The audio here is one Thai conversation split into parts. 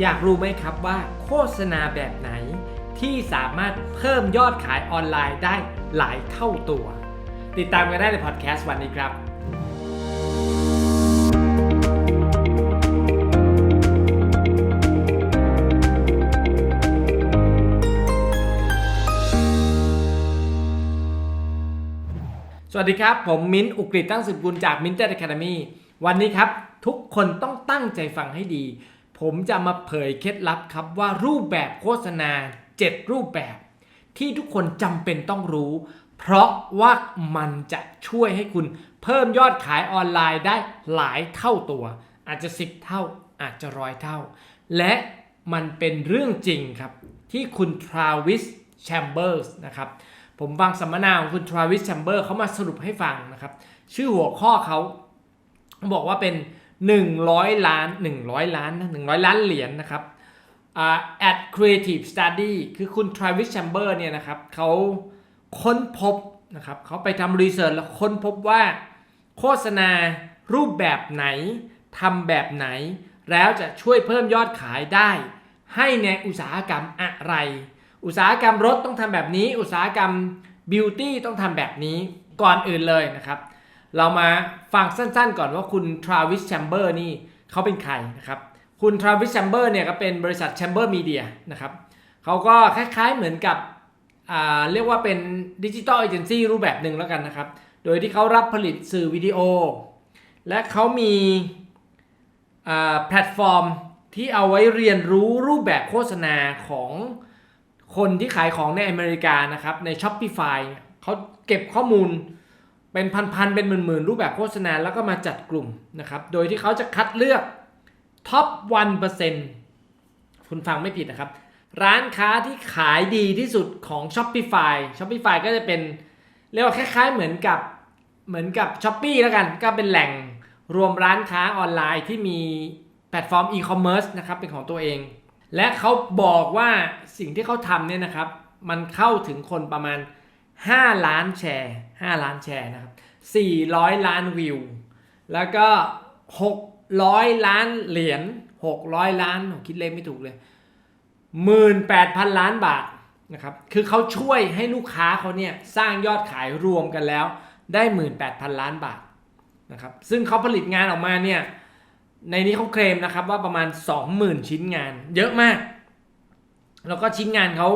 อยากรู้ไหมครับว่าโฆษณาแบบไหน ที่สามารถเพิ่มยอดขายออนไลน์ได้หลายเท่าตัว ติดตามกันได้ในพอดแคสต์วันนี้ครับ สวัสดีครับ ผมมิ้นท์อุกฤษตั้งสืบกุลจากมิ้นท์เจ a แค d มีวันนี้ครับ ทุกคนต้องตั้งใจฟังให้ดี ผมจะมาเผยเคล็ดลับครับว่ารูปแบบโฆษณา 7 รูปแบบ ที่ทุกคนจำเป็นต้องรู้ เพราะว่ามันจะช่วยให้คุณเพิ่มยอดขายออนไลน์ได้หลายเท่าตัว อาจจะ 10 เท่าอาจจะร้อยเท่า และมันเป็นเรื่องจริงครับ ที่คุณทราวิสแชมเบอร์สนะครับผมฟังสัมมนาของคุณทราวิสแชมเบอร์เขามาสรุปให้ฟังนะครับ ชื่อหัวข้อเขาบอกว่าเป็น 100 ล้าน 100 ล้านนะ100 ล้านเหรียญนะครับอ่า at creative study คือคุณทราวิสแชมเบอร์เนี่ยนะครับเขาค้นพบนะครับเขาไปทำรีเสิร์ชแล้วค้นพบว่าโฆษณารูปแบบไหนทำแบบไหน แล้วจะช่วยเพิ่มยอดขายได้ ให้ในอุตสาหกรรมอะไร อุตสาหกรรมรถต้องทำแบบนี้ อุตสาหกรรมบิวตี้ต้องทำแบบนี้ก่อนอื่นเลยนะครับ เรามาฟังสั้นๆ ก่อนว่าคุณทราวิสแชมเบอร์นี่เขาเป็นใครนะครับ คุณทราวิสแชมเบอร์เนี่ยก็เป็นบริษัทแชมเบอร์มีเดียนะครับเขาก็คล้ายๆเหมือนกับเรียกว่าเป็นดิจิ t a ลเอเจนซี่รูปแบบหนึ่งแล้วกันนะครับ โดยที่เขารับผลิตสื่อวิดีโอ และเขามีแพลตฟอร์มที่เอาไว้เรียนรู้รูปแบบโฆษณาของคนที่ขายของในอเมริกานะครับใน Shopify เขาเก็บข้อมูล เป็นพันๆเป็นหมื่นๆ รูปแบบโฆษณาแล้วก็มาจัดกลุ่มนะครับ โดยที่เขาจะคัดเลือกท็อป 1%คุณฟังไม่ผิดนะครับ ร้านค้าที่ขายดีที่สุดของ Shopify Shopify ก็จะเป็น เรียกว่าคล้ายๆเหมือนกับเหมือนกับ s h อ p e e แล้วกัน ก็เป็นแหล่งรวมร้านค้าออนไลน์ที่มีแพลตฟอร์มอีคอมเมิร์ซนะครับเป็นของตัวเอง และเขาบอกว่าสิ่งที่เขาทำเนี่ยนะครับ มันเข้าถึงคนประมาณ 5 ล้านแชร์ 5 ล้านแชร์นะครับ400 ล้านวิว แล้วก็ 600 ล้านเหรียญ600 ล้านผมคิดเลขไม่ถูกเลย 18,000 ล้านบาทนะครับคือเขาช่วยให้ลูกค้าเขาเนี่ยสร้างยอดขายรวมกันแล้ว ได้ 18,000 ล้านบาทนะครับซึ่งเขาผลิตงานออกมาเนี่ยในนี้เขาเคลมนะครับว่าประมาณ 20,000 ชิ้นงาน เยอะมาก แล้วก็ชิ้นงานเขา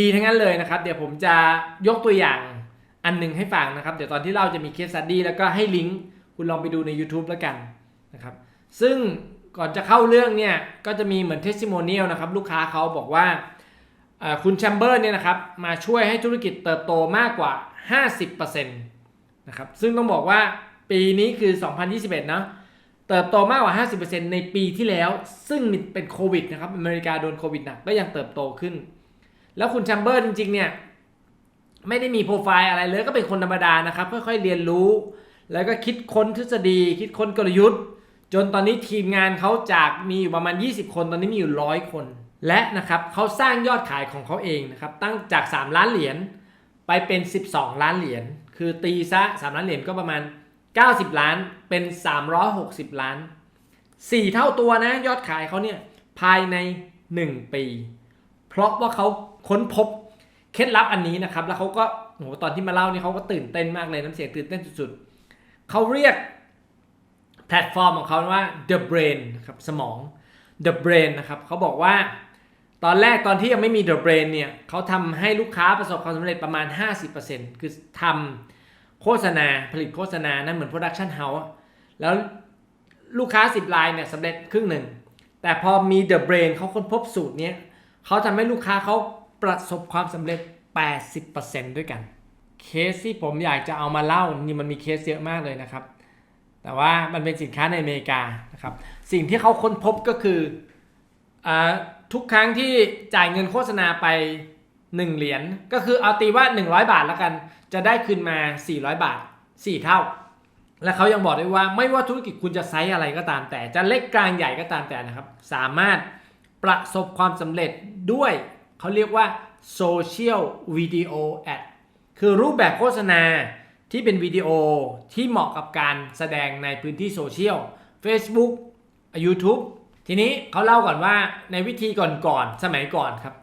ดีๆ ทั้งนั้นเลยนะครับ เดี๋ยวผมจะยกตัวอย่างอันหนึ่งให้ฟังนะครับ เดี๋ยวตอนที่เราจะมีเคส s ั u ดี้แล้วก็ให้ลิงก์คุณลองไปดูใน YouTube แล้วกันนะครับซึ่งก่อนจะเข้าเรื่องเนี่ยก็จะมีเหมือนเทส i ิโมเนียลนะครับลูกค้าเขาบอกว่าคุณแชมเบอร์เนี่ยนะครับมาช่วยให้ธุรกิจเติบโตมากกว่า 50%นะครับซึ่งต้องบอกว่าปีนี้คือ 2021เนาะเติบโตมากกว่า 50%ในปีที่แล้ว ซึ่งเป็นโควิดนะครับอเมริกาโดนโควิดหนักก็ยังเติบโตขึ้น แล้วคุณแชมเบอร์จริง ๆ เนี่ย ไม่ได้มีโปรไฟล์อะไรเลยก็เป็นคนธรรมดานะครับค่อยๆเรียนรู้ แล้วก็คิดค้นทฤษฎี คิดค้นกลยุทธ์ จนตอนนี้ทีมงานเขาจากมีอยู่ประมาณ 20 คนตอนนี้มีอยู่ร้อยคน และนะครับเขาสร้างยอดขายของเขาเองนะครับตั้งจาก 3 ล้านเหรียญไปเป็น 12 ล้านเหรียญคือตีซะ 3 ล้านเหรียญก็ประมาณ 90 ล้านเป็น 360 ล้าน 4 เท่าตัวนะยอดขายเขาเนี่ยภายใน 1 ปี เพราะว่าเขา ค้นพบเคล็ดลับอันนี้นะครับ แล้วเขาก็โหตอนที่มาเล่านี่เขาก็ตื่นเต้นมากเลยน้ำเสียงตื่นเต้นสุดๆเขาเรียกแพลตฟอร์มของเขาว่า the brain นะครับสมอง the brain นะครับเขาบอกว่าตอนแรกตอนที่ยังไม่มี the brain เนี่ยเขาทำให้ลูกค้าประสบความสำเร็จประมาณ 50%คือทำโฆษณาผลิตโฆษณานั่นเหมือน production house แล้วลูกค้า 10 รายเนี่ยสำเร็จครึ่งหนึ่ง แต่พอมี the brain เขาค้นพบสูตรเนี้ยเขาทำให้ลูกค้าเขา ประสบความสำเร็จ 80%ด้วยกัน เคสที่ผมอยากจะเอามาเล่านี่มันมีเคสเยอะมากเลยนะครับ แต่ว่ามันเป็นสินค้าในอเมริกานะครับ สิ่งที่เขาค้นพบก็คืออทุกครั้งที่จ่ายเงินโฆษณาไป 1 เหรียญก็คือเอาตีว่า 100 บาทแล้วกัน จะได้คืนมา 400 บาท 4 เท่า และเขายังบอกด้วยว่าไม่ว่าธุรกิจคุณจะไซส์อะไรก็ตามแต่จะเล็กกลางใหญ่ก็ตามแต่นะครับ สามารถประสบความสำเร็จด้วย เขาเรียกว่า Social Video Ad คือรูปแบบโฆษณาที่เป็นวิดีโอที่เหมาะกับการแสดงในพื้นที่โซเชียล Facebook YouTube ทีนี้เขาเล่าก่อนว่าในวิธีก่อนๆสมัยก่อนครับ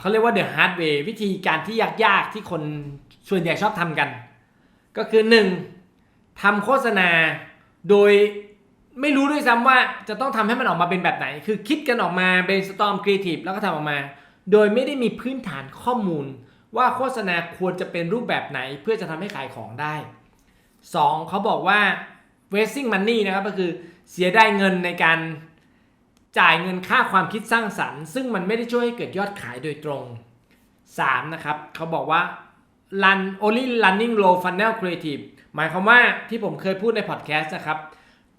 เขาเรียกว่า the hard way วิธีการที่ยากๆที่คนส่วนใหญ่ชอบทำกัน ก็คือ 1. ทำโฆษณาโดยไม่รู้ด้วยซ้ำว่าจะต้องทำให้มันออกมาเป็นแบบไหน คือคิดกันออกมา brainstorm creative แล้วก็ทำออกมา โดยไม่ได้มีพื้นฐานข้อมูล ว่าโฆษณาควรจะเป็นรูปแบบไหนเพื่อจะทำให้ขายของได้ 2. เขาบอกว่า wasting money นะครับก็คือเสียได้เงินในการจ่ายเงินค่าความคิดสร้างสรรค์ ซึ่งมันไม่ได้ช่วยให้เกิดยอดขายโดยตรง 3. นะครับเขาบอกว่า run only running low funnel creative หมายความว่าที่ผมเคยพูดในพอดแคสต์นะครับ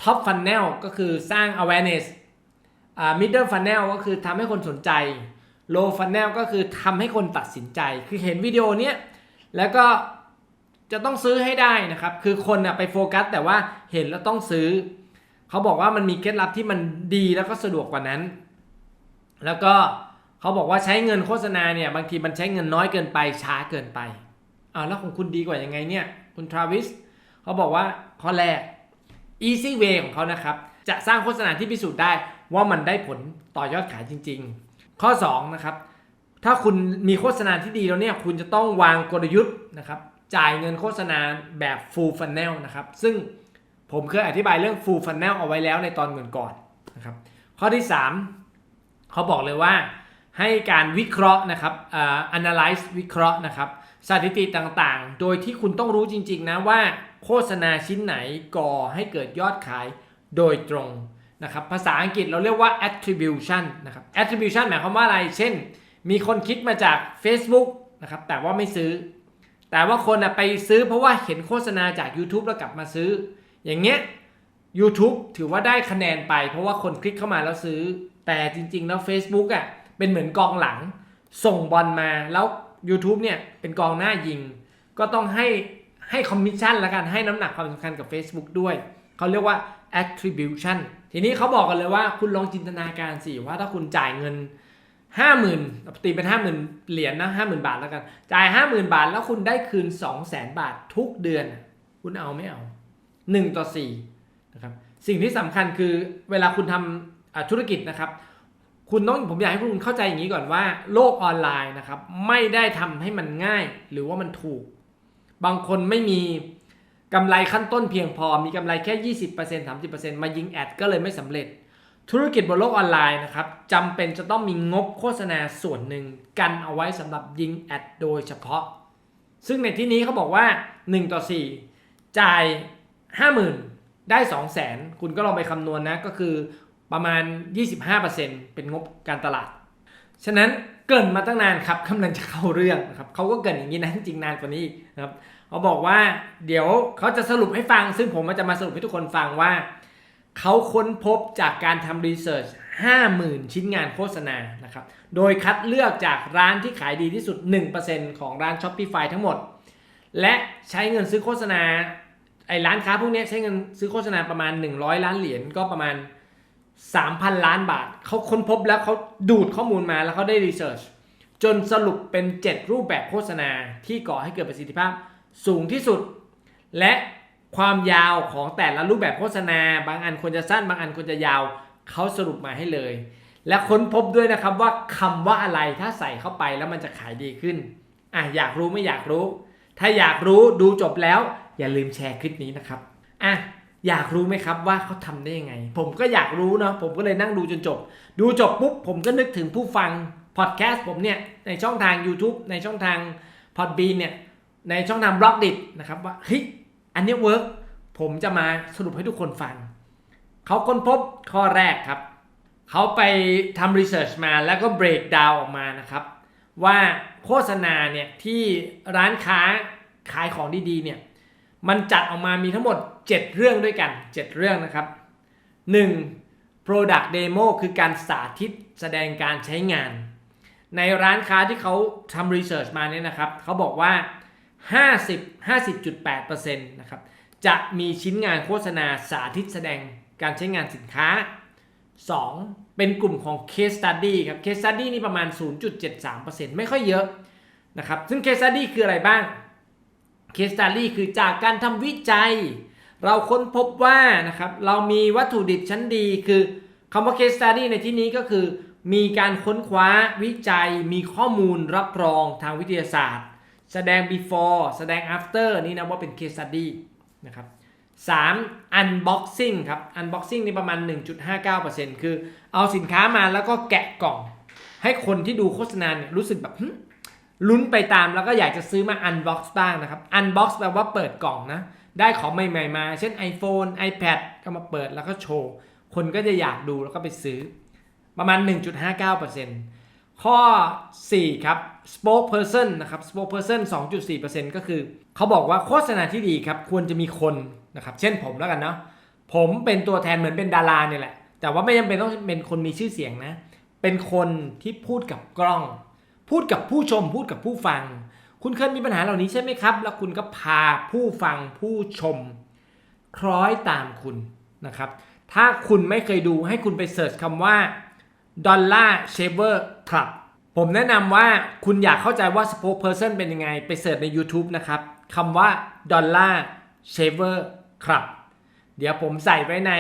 top funnel ก็คือสร้าง awareness middle funnel ก็คือทำให้คนสนใจ low funnel ก็คือทำให้คนตัดสินใจ คือเห็นวิดีโอเนี้ยแล้วก็จะต้องซื้อให้ได้นะครับ คือคนอะไปโฟกัส แต่ว่าเห็นแล้วต้องซื้อ เขาบอกว่ามันมีเคล็ดลับที่มันดีแล้วก็สะดวกกว่านั้น แล้วก็เขาบอกว่าใช้เงินโฆษณาเนี่ยบางทีมันใช้เงินน้อยเกินไปช้าเกินไปอ้าวแล้วของคุณดีกว่ายังไงเนี่ยคุณทราวิสเขาบอกว่าข้อแรก easy way ของเขานะครับ จะสร้างโฆษณาที่พิสูจน์ได้ว่ามันได้ผลต่อยอดขายจริง ๆ ข้อ2นะครับถ้าคุณมีโฆษณาที่ดีแล้วเนี่ยคุณจะต้องวางกลยุทธ์นะครับจ่ายเงินโฆษณาแบบ full funnel นะครับซึ่งผมเคยอธิบายเรื่อง full funnel เอาไว้แล้วในตอนเงินก่อนนะครับข้อที่ 3 เขาบอกเลยว่าให้การวิเคราะห์นะครับอ่า analyze วิเคราะห์นะครับสถิติต่างๆ โดยที่คุณต้องรู้จริงๆนะว่าโฆษณาชิ้นไหนก่อให้เกิดยอดขายโดยตรง นะครับภาษาอังกฤษเราเรียกว่า attribution นะครับ attribution หมายความว่าอะไร เช่น มีคนคลิกมาจาก Facebook นะครับแต่ว่าไม่ซื้อ แต่ว่าคนนะไปซื้อเพราะว่าเห็นโฆษณาจาก YouTube แล้วกลับมาซื้อ อย่างเงี้ย YouTube ถือว่าได้คะแนนไป เพราะว่าคนคลิกเข้ามาแล้วซื้อ แต่จริง ๆ แล้ว Facebook อะเป็นเหมือนกองหลัง ส่งบอลมาแล้ว YouTube เนี่ยเป็นกองหน้ายิง ก็ต้องให้ให้คอมมิชชั่นละกันให้น้ำหนักความสำคัญกับ Facebook ด้วย เขาเรียกว่า attribution ทีนี้เขาบอกกันเลยว่าคุณลองจินตนาการสิว่าถ้าคุณจ่ายเงิน50,000ตีเป็น50,000เหรียญนะ50,000บาทแล้วกัน จ่าย50,000บาทแล้วคุณได้คืน200,000บาททุกเดือน คุณเอาไม่เอา1ต่อ4นะครับสิ่งที่สำคัญคือเวลาคุณทำธุรกิจนะครับ คุณต้องผมอยากให้คุณเข้าใจอย่างนี้ก่อนว่า โลกออนไลน์นะครับ ไม่ได้ทำให้มันง่าย หรือว่ามันถูก บางคนไม่มี กำไรขั้นต้นเพียงพอมีกำไรแค่ 20% 30%มายิงแอดก็เลยไม่สำเร็จ ธุรกิจบนโลกออนไลน์นะครับจำเป็นจะต้องมีงบโฆษณาส่วนหนึ่งกันเอาไว้สำหรับยิงแอดโดยเฉพาะ ซึ่งในที่นี้เขาบอกว่า 1 ต่อ 4 จ่าย 50,000 ได้ 200,000 คุณก็ลองไปคำนวณนะก็คือประมาณ 25%เป็นงบการตลาด ฉะนั้นเกินมาตั้งนานครับกำลังจะเข้าเรื่องนะครับเขาก็เกินอย่างนี้นะจริงนานกว่านี้นะครับ เขาบอกว่าเดี๋ยวเขาจะสรุปให้ฟัง ซึ่งผมจะมาสรุปให้ทุกคนฟังว่าเขาค้นพบจากการทำรีเสิร์ช50,000 ชิ้นงานโฆษณานะครับ โดยคัดเลือกจากร้านที่ขายดีที่สุด 1%ของร้าน Shopify ทั้งหมด และใช้เงินซื้อโฆษณาไอ้ร้านค้าพวกนี้ใช้เงินซื้อโฆษณาประมาณ 100 ล้านเหรียญก็ประมาณ 3,000 ล้านบาท เขาค้นพบแล้วเขาดูดข้อมูลมาแล้วเขาได้รีเสิร์ชจนสรุปเป็น 7 รูปแบบโฆษณาที่ก่อให้เกิดประสิทธิภาพ สูงที่สุด และความยาวของแต่ละรูปแบบโฆษณา บางอันควรจะสั้นบางอันควรจะยาวเขาสรุปมาให้เลย และค้นพบด้วยนะครับว่าคำว่าอะไรถ้าใส่เข้าไปแล้วมันจะขายดีขึ้นอะอยากรู้ไม่อยากรู้ ถ้าอยากรู้ดูจบแล้ว อย่าลืมแชร์คลิปนี้นะครับอะอยากรู้ไหมครับว่าเขาทำได้ยังไง ผมก็อยากรู้เนาะผมก็เลยนั่งดูจนจบ ดูจบปุ๊บผมก็นึกถึงผู้ฟังพอดแคสต์ผมเนี่ยในช่องทาง YouTube ในช่องทาง Podbean เนี่ย ในช่องทางบล็อกดินะครับว่าเฮ้ยอันนี้เวิร์กผมจะมาสรุปให้ทุกคนฟัง เขาค้นพบข้อแรกครับ เขาไปทำรีเสิร์ชมาแล้วก็เบรกดาวออกมานะครับ ว่าโฆษณาเนี่ยที่ร้านค้าขายของดีๆเนี่ยมันจัดออกมามีทั้งหมด 7 เรื่องด้วยกัน 7 เรื่องนะครับ 1. Product Demo คือการสาธิตแสดงการใช้งาน ในร้านค้าที่เขาทำรีเสิร์ชมาเนี่ยนะครับ เขาบอกว่า 50 50.8%นะครับจะมีชิ้นงานโฆษณาสาธิตแสดงการใช้งานสินค้า 2. เป็นกลุ่มของ case study ครับ case study นี่ประมาณ 0.73%ไม่ค่อยเยอะนะครับซึ่ง case study คืออะไรบ้าง case study คือจากการทำวิจัย เราค้นพบว่านะครับเรามีวัตถุดิบชั้นดี คือคำว่า case study ในที่นี้ก็คือ มีการค้นคว้าวิจัย มีข้อมูลรับรองทางวิทยาศาสตร์ แสดง before แสดง after นี่นะว่าเป็น case study นะครับ 3. unboxing ครับ unboxing นี่ประมาณ 1.59%คือเอาสินค้ามาแล้วก็แกะกล่อง ให้คนที่ดูโฆษณาเนี่ยรู้สึกแบบหึลุ้นไปตามแล้วก็อยากจะซื้อมา unbox บ้างนะครับ unbox แปลว่าเปิดกล่องนะ ได้ของใหม่ๆมา เช่น iPhone iPad ก็มาเปิดแล้วก็โชว์ คนก็จะอยากดูแล้วก็ไปซื้อ ประมาณ 1.59%ข้อ 4 ครับ spokesperson นะครับ spokesperson 2.4%ก็คือเขาบอกว่าโฆษณาที่ดีครับควรจะมีคนนะครับเช่นผมแล้วกันเนาะผมเป็นตัวแทนเหมือนเป็นดาราเนี่ยแหละ แต่ว่าไม่จำเป็นต้องเป็นคนมีชื่อเสียงนะ เป็นคนที่พูดกับกล้อง พูดกับผู้ชม พูดกับผู้ฟัง คุณเคยมีปัญหาเหล่านี้ใช่ไหมครับ แล้วคุณก็พาผู้ฟังผู้ชม คล้อยตามคุณนะครับ ถ้าคุณไม่เคยดูให้คุณไปเสิร์ชคำว่า Dollar Shaver Club ผมแนะนำว่าคุณอยากเข้าใจว่า spokesperson เป็นยังไง ไปเสิร์ชใน YouTube นะครับคำว่า Dollar Shaver Club เดี๋ยวผมใส่ไว้ใน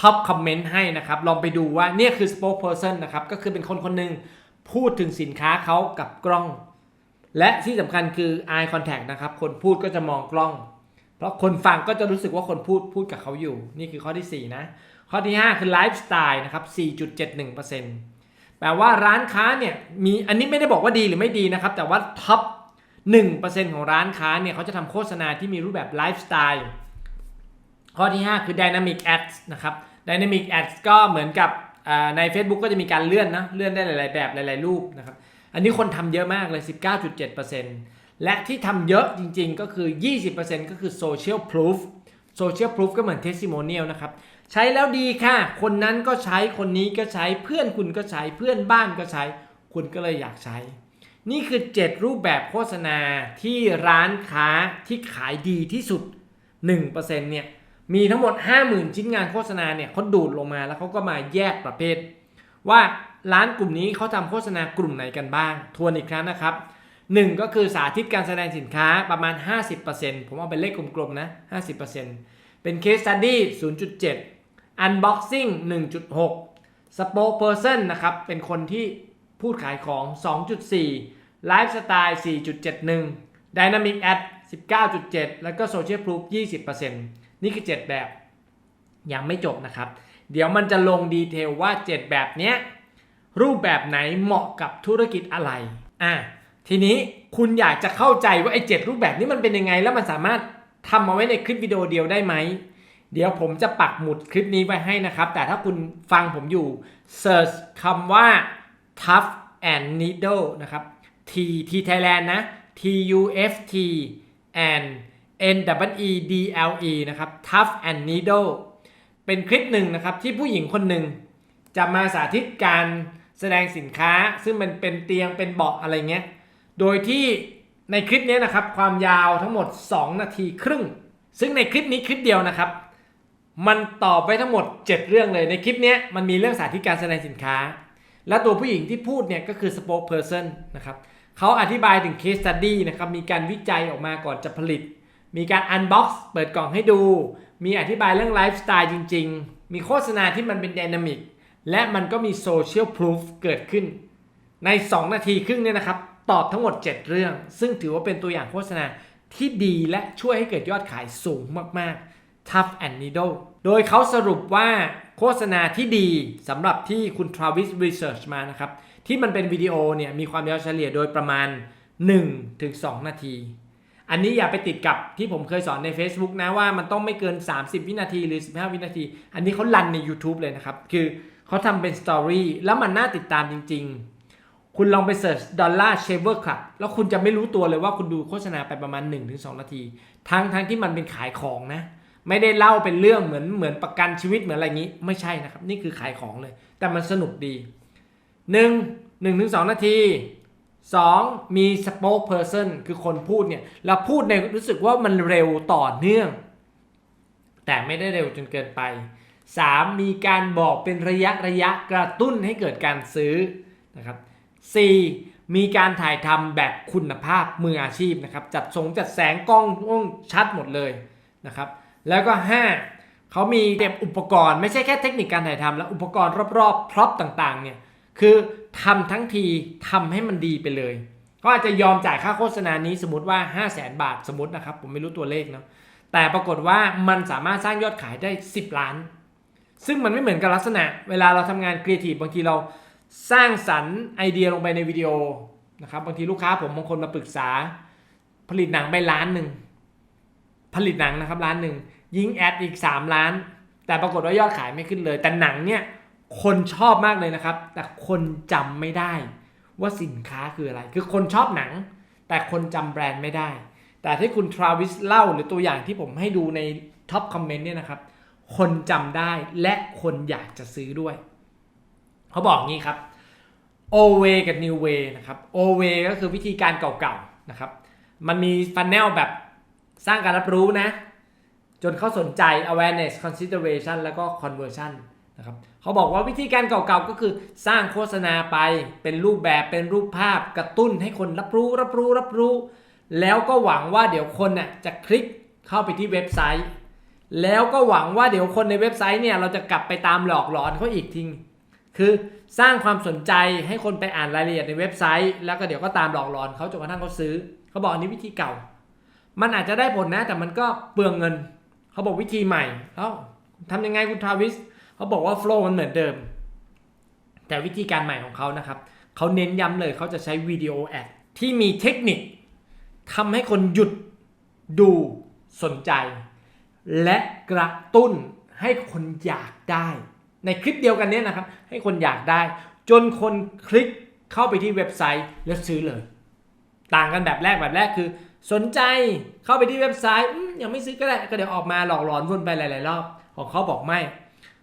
ท็อปคอมเมนต์ให้นะครับ ลองไปดูว่าเนี่ยคือ spokesperson นะครับ ก็คือเป็นคนคนหนึ่งพูดถึงสินค้าเขากับกล้อง และที่สำคัญคือ eye contact นะครับ คนพูดก็จะมองกล้อง เพราะคนฟังก็จะรู้สึกว่าคนพูดพูดกับเขาอยู่ นี่คือข้อที่ 4 นะ ข้อที่ 5 คือไลฟ์สไตล์นะครับ4.71% แปลว่าร้านค้าเนี่ยมีอันนี้ไม่ได้บอกว่าดีหรือไม่ดีนะครับ แต่ว่าท็อป1%ของร้านค้าเนี่ยเขาจะทำโฆษณาที่มีรูปแบบไลฟ์สไตล์ข้อที่ 5 คือ Dynamic Ads นะครับ Dynamic Ads ก็เหมือนกับใน Facebook ก็จะมีการเลื่อนนะเลื่อนได้หลาย ๆ แบบหลาย ๆ รูปนะครับ อันนี้คนทำเยอะมากเลย 19.7%และที่ทำเยอะจริง ๆ ก็คือ 20%ก็คือ Social Proof Social Proof ก็เหมือน Testimonial นะครับ ใช้แล้วดีค่ะ คนนั้นก็ใช้คนนี้ก็ใช้เพื่อนคุณก็ใช้เพื่อนบ้านก็ใช้ คุณก็เลยอยากใช้ นี่คือ 7 รูปแบบโฆษณาที่ร้านค้าที่ขายดีที่สุด 1%เนี่ยมีทั้งหมด 50,000 ชิ้นงานโฆษณาเนี่ยเขาดูดลงมาแล้วเขาก็มาแยกประเภท ว่าร้านกลุ่มนี้เขาทำโฆษณากลุ่มไหนกันบ้าง ทวนอีกครั้งนะครับ 1 ก็คือสาธิตการแสดงสินค้าประมาณ 50%ผมเอาเป็นเลขกลมๆนะ 50%เป็น case study 0.7 unboxing 1.6 spokesperson นะครับ เป็นคนที่พูดขายของ 2.4 lifestyle 4.71 dynamic ad 19.7 แล้วก็ social proof 20%นี่คือ 7 แบบ ยังไม่จบนะครับ เดี๋ยวมันจะลงดีเทลว่า 7 แบบเนี้ยรูปแบบไหนเหมาะกับธุรกิจอะไร อะ ทีนี้คุณอยากจะเข้าใจว่าไอ้เจ็ดรูปแบบนี้มันเป็นยังไง แล้วมันสามารถทำมาไว้ในคลิปวิดีโอเดียวได้ไหม เดี๋ยวผมจะปักหมุดคลิปนี้ไว้ให้นะครับ แต่ถ้าคุณฟังผมอยู่ search คำว่า tough and needle นะครับ T T Thailand นะ T U F T and N W E D L E นะครับ tough and needle เป็นคลิปหนึ่งนะครับที่ผู้หญิงคนหนึ่งจะมาสาธิตการแสดงสินค้าซึ่งมันเป็นเตียงเป็นเบาะอะไรเงี้ย โดยที่ในคลิปนี้นะครับความยาวทั้งหมด 2 นาทีครึ่ง ซึ่งในคลิปนี้คลิปเดียวนะครับ มันตอบไว้ทั้งหมด 7 เรื่องเลยในคลิปนี้มันมีเรื่องสาธิตการแสดงสินค้า และตัวผู้หญิงที่พูดเนี่ยก็คือ spokesperson นะครับเขาอธิบายถึง case study นะครับมีการวิจัยออกมาก่อนจะผลิต มีการ unbox เปิดกล่องให้ดู มีอธิบายเรื่องไลฟ์สไตล์จริง ๆ มีโฆษณาที่มันเป็น dynamic และมันก็มี social proof เกิดขึ้น ใน 2 นาทีครึ่งเนี่ยนะครับตอบทั้งหมด 7 เรื่อง ซึ่งถือว่าเป็นตัวอย่างโฆษณาที่ดีและช่วยให้เกิดยอดขายสูงมากๆ Tough and Needle โดยเขาสรุปว่าโฆษณาที่ดีสำหรับที่คุณ Travis Research มานะครับ ที่มันเป็นวิดีโอเนี่ยมีความยาวเฉลี่ยโดยประมาณ 1-2 นาที อันนี้อย่าไปติดกับที่ผมเคยสอนใน Facebook นะว่ามันต้องไม่เกิน 30 วินาทีหรือ 15 วินาที อันนี้เขารันใน YouTube เลยนะครับ คือเขาทำเป็นสตอรี่แล้วมันน่าติดตามจริง ๆ คุณลองไปเสิร์ช Dollar Shaver Club แล้วคุณจะไม่รู้ตัวเลยว่าคุณดูโฆษณาไปประมาณ 1-2 นาที ทั้งทั้งที่มันเป็นขายของนะ ไม่ได้เล่าเป็นเรื่องเหมือนเหมือนประกันชีวิตเหมือนอะไรงนี้ ไม่ใช่นะครับ นี่คือขายของเลย แต่มันสนุกดี1 1-2นาที 2. มี spokesperson คือคนพูดเนี่ยเราพูดในรู้สึกว่ามันเร็วต่อเนื่อง แต่ไม่ได้เร็วจนเกินไป 3. มีการบอกเป็นระยะระยะกระตุ้นให้เกิดการซื้อนะครับ 4. มีการถ่ายทำแบบคุณภาพมืออาชีพนะครับ จัดสงจัดแสงกล้องกล้องชัดหมดเลยนะครับ แล้วก็ 5. เขามีเก็บอุปกรณ์ไม่ใช่แค่เทคนิคการถ่ายทำแล้วอุปกรณ์รอบๆพร็อพต่างๆเนี่ยคือทำทั้งทีทำให้มันดีไปเลย ก็อาจจะยอมจ่ายค่าโฆษณานี้สมมติว่า 5 0 0แสนบาทสมมตินะครับ ผมไม่รู้ตัวเลขเนาะแต่ปรากฏว่ามันสามารถสร้างยอดขายได้ 10 ล้าน ซึ่งมันไม่เหมือนกับลักษณะ เวลาเราทำงานครีเอทีฟบางทีเราสร้างสรรค์ไอเดียลงไปในวิดีโอนะครับบางทีลูกค้าผมบางคนมาปรึกษาผลิตหนังไปล้านหนึ่ง ผลิตหนังนะครับล้านหนึ่งยิงแอดอีก 3 ล้าน แต่ปรากฏว่ายอดขายไม่ขึ้นเลย แต่หนังเนี่ยคนชอบมากเลยนะครับ แต่คนจำไม่ได้ว่าสินค้าคืออะไร คือคนชอบหนัง แต่คนจำแบรนด์ไม่ได้ แต่ที่คุณทราวิสเล่าหรือตัวอย่างที่ผมให้ดูในท็อปคอมเมนต์เนี่ยนะครับ คนจำได้และคนอยากจะซื้อด้วย เขาบอกงี้ครับ o w a y กับ New Way นะครับ o w a y ก็คือวิธีการเก่าๆนะครับ มันมีฟันแนลแบบ สร้างการรับรู้นะ จนเขาสนใจ awareness consideration แล้วก็ conversion นะครับเขาบอกว่าวิธีการเก่าๆก็คือสร้างโฆษณาไปเป็นรูปแบบเป็นรูปภาพกระตุ้นให้คนรับรู้รับรู้รับรู้ แล้วก็หวังว่าเดี๋ยวคนน่ะจะคลิกเข้าไปที่เว็บไซต์ แล้วก็หวังว่าเดี๋ยวคนในเว็บไซต์เนี่ยเราจะกลับไปตามหลอกหลอนเขาอีกทีคือสร้างความสนใจให้คนไปอ่านรายละเอียดในเว็บไซต์ แล้วก็เดี๋ยวก็ตามหลอกหลอนเขาจนกระทั่งเขาซื้อ เขาบอกอันนี้วิธีเก่า มันอาจจะได้ผลนะ แต่มันก็เปลืองเงิน เขาบอกวิธีใหม่เอ้าทำยังไงคุณทาวิสเขาบอกว่าโฟล์มันเหมือนเดิม แต่วิธีการใหม่ของเขานะครับเขาเน้นย้ำเลยเขาจะใช้วิดีโอแอดที่มีเทคนิคทำให้คนหยุดดูสนใจ และกระตุ้นให้คนอยากได้ ในคลิปเดียวกันเนี้นะครับ ให้คนอยากได้ จนคนคลิกเข้าไปที่เว็บไซต์แล้วซื้อเลย ต่างกันแบบแรกแบบแรกคือ สนใจเข้าไปที่เว็บไซต์ยังไม่ซื้อก็ได้ก็เดี๋ยวออกมาหลอกหลอนวนไปหลาย ๆ รอบ ของเขาบอกไม่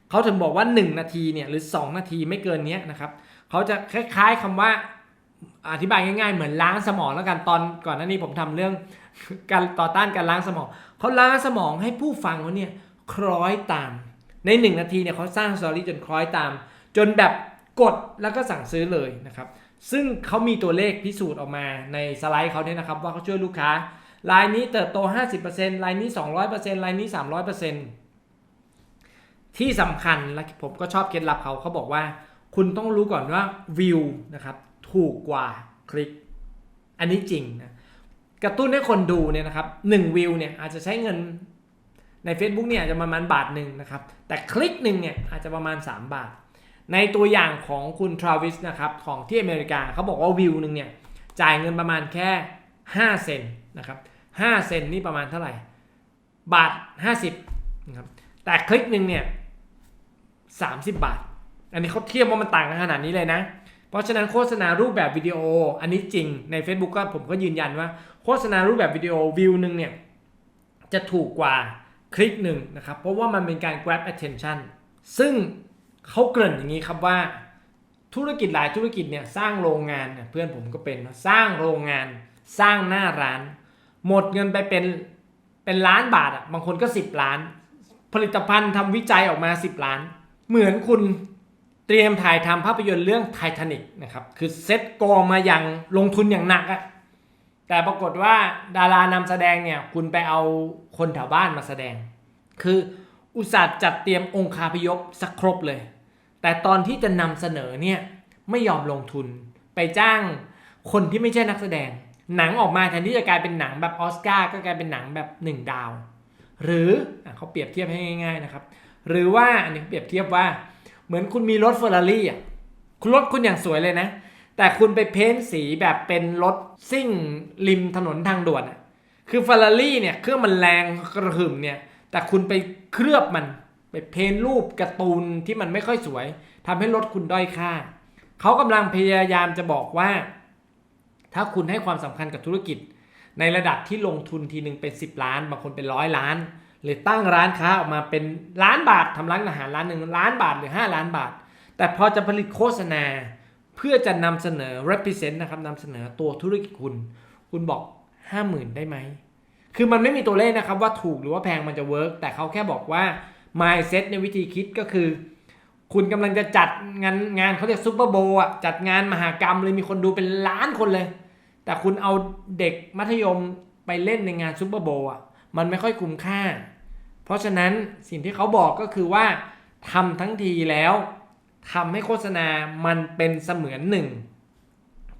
เขาถึงบอกว่า 1 นาทีเนี่ยหรือ 2 นาทีไม่เกินนี้นะครับเขาจะคล้าย ๆคำว่าอธิบายง่าย ๆ เหมือนล้างสมองแล้วกันตอนก่อนหน้านี้ผมทำเรื่องการต่อต้านการล้างสมองเขาล้างสมองให้ผู้ฟังเขาเนี่ยคล้อยตาม ใน 1 นาทีเนี่ยเขาสร้างสตอรี่จนคล้อยตาม จนแบบกดแล้วก็สั่งซื้อเลยนะครับ ซึ่งเขามีตัวเลขพิสูจน์ออกมาในสไลด์เขาเนี่ยนะครับ ว่าเขาช่วยลูกค้ารายนี้เติบโต 50%รายนี้ 200%รายนี้ 300%ที่สำคัญและผมก็ชอบเคล็ดลับเขาเขาบอกว่า คุณต้องรู้ก่อนว่าวิวนะครับถูกกว่าคลิก อันนี้จริงนะกระตุ้นให้คนดูเนี่ยนะครับ1วิวเนี่ยอาจจะใช้เงินใน Facebook เนี่ยอาจจะประมาณบาทหนึ่งนะครับ แต่คลิกหนึ่งเนี่ยอาจจะประมาณ 3 บาท ในตัวอย่างของคุณทราวิสนะครับของที่อเมริกาเขาบอกว่าวิวหนึ่งเนี่ยจ่ายเงินประมาณแค่ 5 เซนนะครับ5เซนนี่ประมาณเท่าไหร่ บาท 50นะครับแต่คลิกหนึ่งเนี่ย30 บาท อันนี้เขาเทียบว่ามันต่างกันขนาดนี้เลยนะ เพราะฉะนั้นโฆษณารูปแบบวิดีโออันนี้จริงใน Facebook ก็ผมก็ยืนยันว่า โฆษณารูปแบบวิดีโอวิวหนึ่งเนี่ยจะถูกกว่าคลิกหนึ่งนะครับเพราะว่ามันเป็นการ grab attention ซึ่ง เขาเกริ่นอย่างนี้ครับว่า ธุรกิจหลายธุรกิจเนี่ยสร้างโรงงานเนี่ยเพื่อนผมก็เป็นสร้างโรงงาน สร้างหน้าร้าน หมดเงินไปเป็นเป็นล้านบาทอะบางคนก็ 10 ล้าน ผลิตภัณฑ์ทำวิจัยออกมา 10 ล้าน เหมือนคุณเตรียมถ่ายทำภาพยนตร์เรื่องไททานิกนะครับคือเซ็ตกองมาอย่างลงทุนอย่างหนักอะแต่ปรากฏว่าดารานำแสดงเนี่ยคุณไปเอาคนแถวบ้านมาแสดง คืออุตส่าห์จัดเตรียมองคาพยพสักครบเลย แต่ตอนที่จะนำเสนอเนี่ยไม่ยอมลงทุนไปจ้างคนที่ไม่ใช่นักแสดง หนังออกมาแทนที่จะกลายเป็นหนังแบบออสการ์ก็กลายเป็นหนังแบบหนึ่งดาว หรืออเขาเปรียบเทียบให้ง่ายๆนะครับ หรือว่าอันนี้เปรียบเทียบว่า เหมือนคุณมีรถเฟอร์รารี่อะคุณรถคุณอย่างสวยเลยนะ แต่คุณไปเพ้นสีแบบเป็นรถซิ่งริมถนนทางด่วนอะคือเฟอร์รารี่เนี่ยเครื่องมันแรงกระหึ่มเนี่ยแต่คุณไปเคลือบมัน เพ้นรูปการ์ตูนที่มันไม่ค่อยสวยทำให้รถคุณด้อยค่า เขากำลังพยายามจะบอกว่า ถ้าคุณให้ความสำคัญกับธุรกิจ ในระดับที่ลงทุนทีหนึ่งเป็น 10 ล้าน บางคนเป็นร้อยล้านหรือตั้งร้านค้าออกมาเป็นล้านบาททำร้านอาหารร้านหนึ่งล้านบาทหรือ 5 ล้านบาท แต่พอจะผลิตโฆษณาเพื่อจะนำเสนอ represent นะครับนำเสนอตัวธุรกิจคุณ คุณบอก 50,000 ได้ไหม คือมันไม่มีตัวเลขนะครับว่าถูกหรือว่าแพงมันจะเวิร์กแต่เขาแค่บอกว่า mindset ในวิธีคิดก็คือ คุณกำลังจะจัดงานงานเขาเรียกซูเปอร์โบว์อะจัดงานมหากรรมเลยมีคนดูเป็นล้านคนเลย แต่คุณเอาเด็กมัธยมไปเล่นในงานซูเปอร์โบว์อะมันไม่ค่อยคุ้มค่า เพราะฉะนั้นสิ่งที่เขาบอกก็คือว่าทำทั้งทีแล้วทำให้โฆษณามันเป็นเสมือนหนึ่ง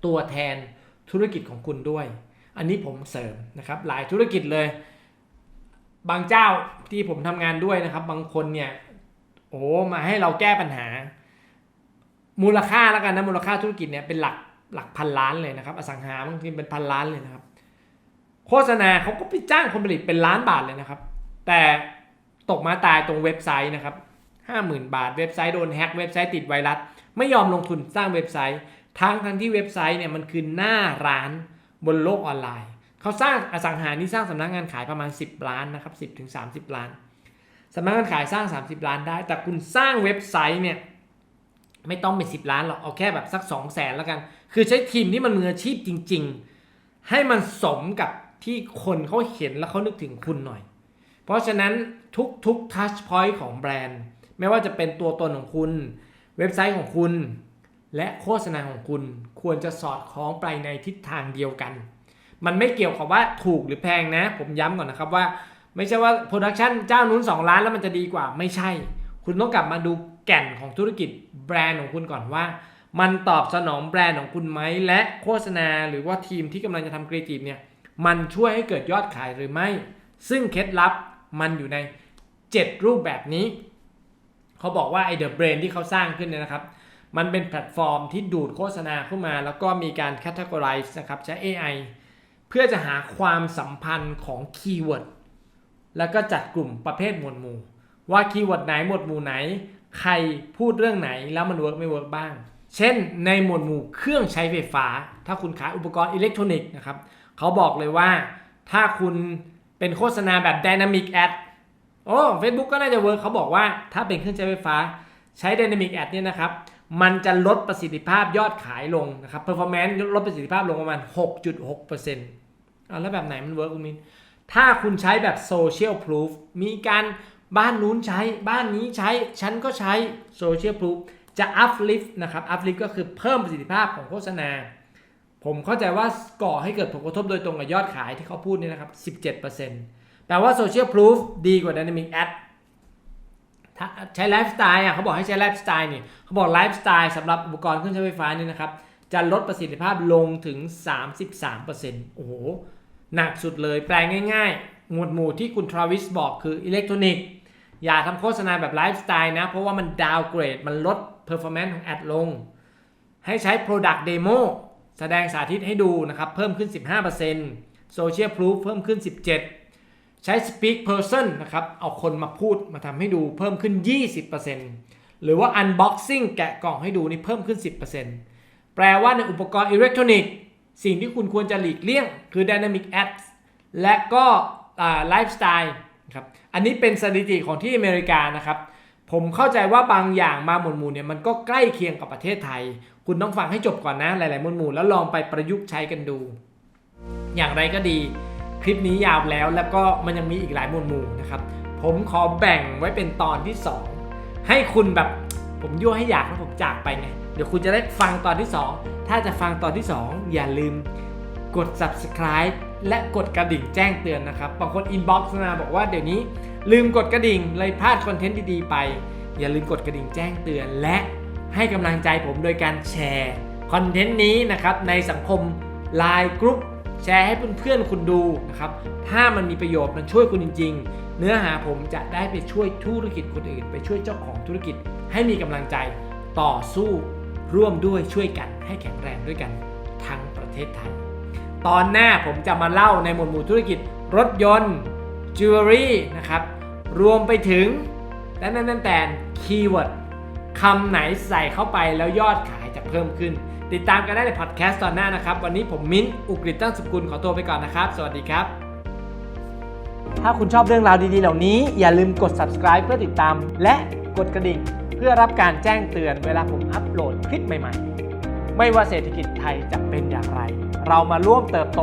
ตัวแทนธุรกิจของคุณด้วย อันนี้ผมเสริมนะครับหลายธุรกิจเลย บางเจ้าที่ผมทำงานด้วยนะครับ บางคนเนี่ยโอ้มาให้เราแก้ปัญหา มูลค่าแล้วกันนะมูลค่าธุรกิจเนี่ยเป็นหลักหลักพันล้านเลยนะครับ อสังหาบางทีเป็นพันล้านเลยนะครับ โฆษณาเขาก็ไปจ้างคนผลิตเป็นล้านบาทเลยนะครับ แต่ตกมาตายตรงเว็บไซต์นะครับห้าหมื่นบาท เว็บไซต์โดนแฮ็กเว็บไซต์ติดไวรัส ไม่ยอมลงทุนสร้างเว็บไซต์ทั้งทั้งที่เว็บไซต์เนี่ยมันคือหน้าร้านบนโลกออนไลน์ เขาสร้างอสังหานี่สร้างสำนักงานขายประมาณ 10 ล้านนะครับ10ถึง30 ล้านสำนักงานขายสร้าง 30 ล้านได้ แต่คุณสร้างเว็บไซต์เนี่ยไม่ต้องเป็น 10 ล้านหรอกเอาแค่แบบสัก 2 0 0แสนแล้วกัน คือใช้ทีมที่มันมืออาชีพจริง ๆ ให้มันสมกับที่คนเขาเห็นแล้วเขานึกถึงคุณหน่อย เพราะฉะนั้นทุกๆ touch point ของแบรนด์ ไม่ว่าจะเป็นตัวตนของคุณ เว็บไซต์ของคุณ และโฆษณาของคุณควรจะสอดคล้องไปในทิศทางเดียวกัน มันไม่เกี่ยวกับว่าถูกหรือแพงนะ ผมย้ำก่อนนะครับว่า ไม่ใช่ว่าโปรดักชันเจ้านู้น 2 ล้านแล้วมันจะดีกว่าไม่ใช่ คุณต้องกลับมาดูแก่นของธุรกิจแบรนด์ของคุณก่อนว่า มันตอบสนองแบรนด์ของคุณไหมและโฆษณาหรือว่าทีมที่กำลังจะทำครีเอทีฟเนี่ยมันช่วยให้เกิดยอดขายหรือไม่ ซึ่งเคล็ดลับมันอยู่ใน 7 รูปแบบนี้ เขาบอกว่าไอเดอะเบรนที่เขาสร้างขึ้นเนี่ยนะครับ มันเป็นแพลตฟอร์มที่ดูดโฆษณาเข้ามา แล้วก็มีการ categorize นะครับใช้ AI เพื่อจะหาความสัมพันธ์ของคีย์เวิร์ดแล้วก็จัดกลุ่มประเภทหมวดหมู่ ว่าคีย์เวิร์ดไหนหมวดหมู่ไหน ใครพูดเรื่องไหนแล้วมันเวิร์กไม่เวิร์กบ้าง เช่น ในหมวดหมู่เครื่องใช้ไฟฟ้า ถ้าคุณขายอุปกรณ์อิเล็กทรอนิกส์นะครับเขาบอกเลยว่าถ้าคุณเป็นโฆษณาแบบ Dynamic Ad โอ้ Facebook ก็น่าจะเวิร์กเขาบอกว่าถ้าเป็นเครื่องใช้ไฟฟ้า ใช้ Dynamic Ad เนี่ยนะครับ มันจะลดประสิทธิภาพยอดขายลงนะครับ performance ลดประสิทธิภาพลงประมาณ 6.6%อะแล้วแบบไหนมันเวิร์กคุณมิน ถ้าคุณใช้แบบ social proof มีการบ้านนู้นใช้บ้านนี้ใช้ ฉันก็ใช้ social proof จะ uplift นะครับ uplift ก็คือเพิ่มประสิทธิภาพของโฆษณา ผมเข้าใจว่าก่อให้เกิดผลกระทบโดยตรงกับยอดขายที่เขาพูดนี่นะครับ 17%แปลว่า social proof ดีกว่า dynamic ad ถ้า ใช้ไลฟ์สไตล์อะเขาบอกให้ใช้ไลฟ์สไตล์นี่เขาบอกไลฟ์สไตล์สำหรับอุปกรณ์เครื่องใช้ไฟฟ้านี่นะครับจะลดประสิทธิภาพลงถึง 33%โอ้โห หนักสุดเลยแปลง่ายๆ หมวดหมู่ที่คุณทราวิสบอกคืออิเล็กทรอนิกส์อย่าทำโฆษณาแบบไลฟ์สไตล์นะ เพราะว่ามันดาวเกรด มันลด performance ของแอดลง ให้ใช้ product demo แสดงสาธิตให้ดูนะครับ เพิ่มขึ้น 15% social proof เพิ่มขึ้น 17 ใช้ speak person นะครับ เอาคนมาพูดมาทำให้ดูเพิ่มขึ้น 20%หรือว่า unboxing แกะกล่องให้ดูนี่เพิ่มขึ้น 10%แปลว่าในอุปกรณ์อิเล็กทรอนิกส์สิ่งที่คุณควรจะหลีกเลี่ยง คือ Dynamic Ads และก็ไลฟ์สไตล์ครับ อันนี้เป็นสถิติของที่อเมริกานะครับ ผมเข้าใจว่าบางอย่างมาหมวดหมู่เนี่ยมันก็ใกล้เคียงกับประเทศไทย คุณต้องฟังให้จบก่อนนะ หลายๆหมวดหมู่แล้วลองไปประยุกต์ใช้กันดู อย่างไรก็ดี ลิปนี้ยาวแล้วแล้วก็มันยังมีอีกหลายหมวดหมู่นะครับ ผมขอแบ่งไว้เป็นตอนที่ 2 ให้คุณแบบผมยั่วให้อยากแล้วผมจากไปไงเดี๋ยวคุณจะได้ฟังตอนที่ 2 ถ้าจะฟังตอนที่ 2 อย่าลืมกด subscribe และกดกระดิ่งแจ้งเตือนนะครับบางคน inbox มาบอกว่าเดี๋ยวนี้ ลืมกดกระดิ่งเลยพลาดคอนเทนต์ดีๆไป อย่าลืมกดกระดิ่งแจ้งเตือน และให้กำลังใจผมโดยการแชร์คอนเทนต์นี้นะครับในสังคม Line กรุ๊ป แชร์ให้เพื่อนๆคุณดูนะครับ ถ้ามันมีประโยชน์มันช่วยคุณจริง ๆ เนื้อหาผมจะได้ไปช่วยธุรกิจคนอื่น ไปช่วยเจ้าของธุรกิจ ให้มีกำลังใจต่อสู้ร่วมด้วยช่วยกันให้แข็งแรงด้วยกันทั้งประเทศไทย ตอนหน้าผมจะมาเล่าในหมวดหมู่ธุรกิจ รถยนต์จิวเวลรี่นะครับ รวมไปถึงแต่นั่นนั่นแต่คีย์เวิร์ดคำไหนใส่เข้าไปแล้วยอดขายจะเพิ่มขึ้น ติดตามกันได้ในพอดแคสต์ตอนหน้านะครับ วันนี้ผมมิ้นท์อุกฤษตั้งสกุลขอตัวไปก่อนนะครับ สวัสดีครับ ถ้าคุณชอบเรื่องราวดีๆ เหล่านี้ อย่าลืมกด subscribe เพื่อติดตาม และกดกระดิ่ง เพื่อรับการแจ้งเตือนเวลาผมอัปโหลดคลิปใหม่ๆ ไม่ว่าเศรษฐกิจไทยจะเป็นอย่างไร เรามาร่วมเติบโต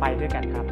ไปด้วยกันครับ